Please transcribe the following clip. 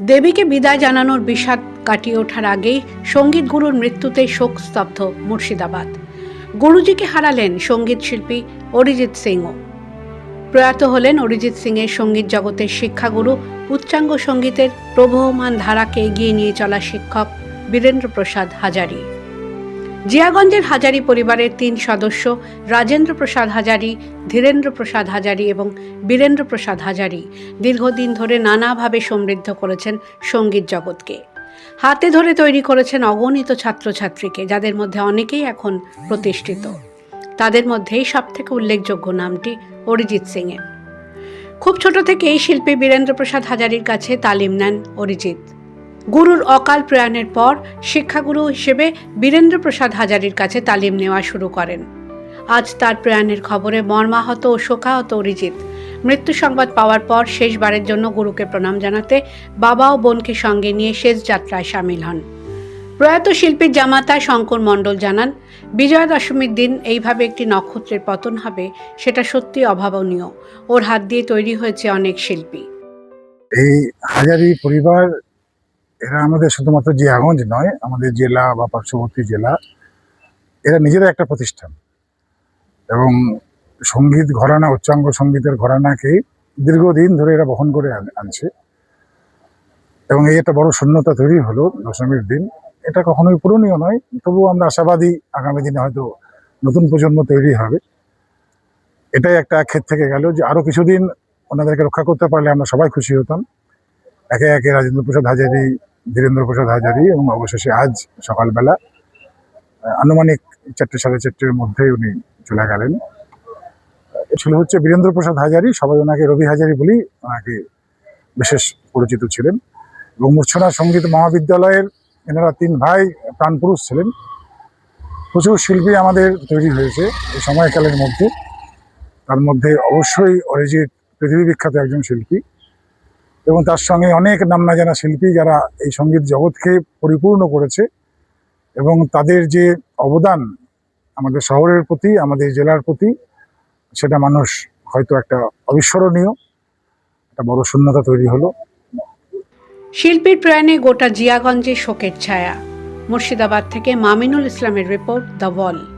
দেবীকে বিদায় জানানোর বিষাদ কাটিয়ে ওঠার আগেই সংগীত গুরুর মৃত্যুতে শোক স্তব্ধ মুর্শিদাবাদ। গুরুজিকে হারালেন সংগীত শিল্পী অরিজিৎ সিংও। প্রয়াত হলেন অরিজিৎ সিংয়ের সংগীত জগতের শিক্ষাগুরু, উচ্চাঙ্গ সঙ্গীতের প্রবহমান ধারাকে এগিয়ে নিয়ে চলা শিক্ষক বীরেন্দ্র প্রসাদ হাজারি। জিয়াগঞ্জের হাজারি পরিবারের তিন সদস্য রাজেন্দ্র প্রসাদ হাজারি, ধীরেন্দ্র প্রসাদ হাজারি এবং বীরেন্দ্র প্রসাদ হাজারি দীর্ঘদিন ধরে নানাভাবে সমৃদ্ধ করেছেন সংগীত জগৎকে। হাতে ধরে তৈরি করেছেন অগণিত ছাত্রছাত্রীকে, যাদের মধ্যে অনেকেই এখন প্রতিষ্ঠিত। তাদের মধ্যেই সবথেকে উল্লেখযোগ্য নামটি অরিজিৎ সিংয়ের। খুব ছোট থেকে এই শিল্পী বীরেন্দ্র প্রসাদ হাজারির কাছে তালিম নেন অরিজিৎ। গুরুর অকাল প্রয়াণের পর শিক্ষাগুরু হিসেবে বীরেন্দ্র প্রসাদ হাজারির কাছে তালিম নেওয়া শুরু করেন। আজ তার প্রয়াণের খবরে মর্মাহত ও শোকাহত অরিজিৎ। মৃত্যু সংবাদ পাওয়ার পর শেষবারের জন্য গুরুকে প্রণাম জানাতে বাবা ও বোনকে সঙ্গে নিয়ে শেষ যাত্রায় সামিল হন। প্রয়াত শিল্পীর জামাতা শঙ্কর মণ্ডল জানান, বিজয়া দশমীর দিন এইভাবে একটি নক্ষত্রের পতন হবে সেটা সত্যি অভাবনীয়। ওর হাত দিয়ে তৈরি হয়েছে অনেক শিল্পী। এই হাজারি পরিবার এরা আমাদের শুধুমাত্র জিয়াগঞ্জ নয়, আমাদের জেলা বা পার্শ্ববর্তী জেলা, এরা নিজেরা একটা প্রতিষ্ঠান। এবং সংগীত ঘরানা, উচ্চাঙ্গ সঙ্গীতের ঘরানাকে দীর্ঘদিন ধরে এরা বহন করে আনছে। এবং এই একটা বড় শূন্যতা তৈরি হলো দশমীর দিন। এটা কখনোই পূরণীয় নয়, তবুও আমরা আশাবাদী আগামী দিনে হয়তো নতুন প্রজন্ম তৈরি হবে। এটাই একটা ক্ষেত থেকে গেল যে আরও কিছুদিন ওনাদেরকে রক্ষা করতে পারলে আমরা সবাই খুশি হতাম। একে একে রাজেন্দ্র প্রসাদ হাজারি, ধীরেন্দ্র প্রসাদ হাজারি এবং অবশেষে আজ সকালবেলা আনুমানিক চারটে, সাড়ে চারটের মধ্যে উনি চলে গেলেন। ছিল হচ্ছে বীরেন্দ্র প্রসাদ হাজারি, সবাই ওনাকে রবি হাজারি বলেই ওনাকে বিশেষ পরিচিত ছিলেন। এবং মূর্ছনা সংগীত মহাবিদ্যালয়ের এনারা তিন ভাই প্রাণপুরুষ ছিলেন। প্রচুর শিল্পী আমাদের তৈরি হয়েছে এই সময়কালের মধ্যে। তার মধ্যে অবশ্যই অরিজিৎ, পৃথিবী বিখ্যাত একজন শিল্পী। এবং তার সঙ্গে অনেক নাম না জানা শিল্পী যারা এই সংগীত জগৎকে পরিপূর্ণ করেছে এবং তাদের যে অবদান আমাদের শহরের প্রতি, আমাদের জেলার প্রতি, সেটা মানুষ হয়তো একটা অবিস্মরণীয়, একটা বড় শূন্যতা তৈরি হলো। শিল্পীর প্রয়াণে গোটা জিয়াগঞ্জে শোকের ছায়া। মুর্শিদাবাদ থেকে মামিনুল ইসলামের রিপোর্ট দ্য ওয়াল।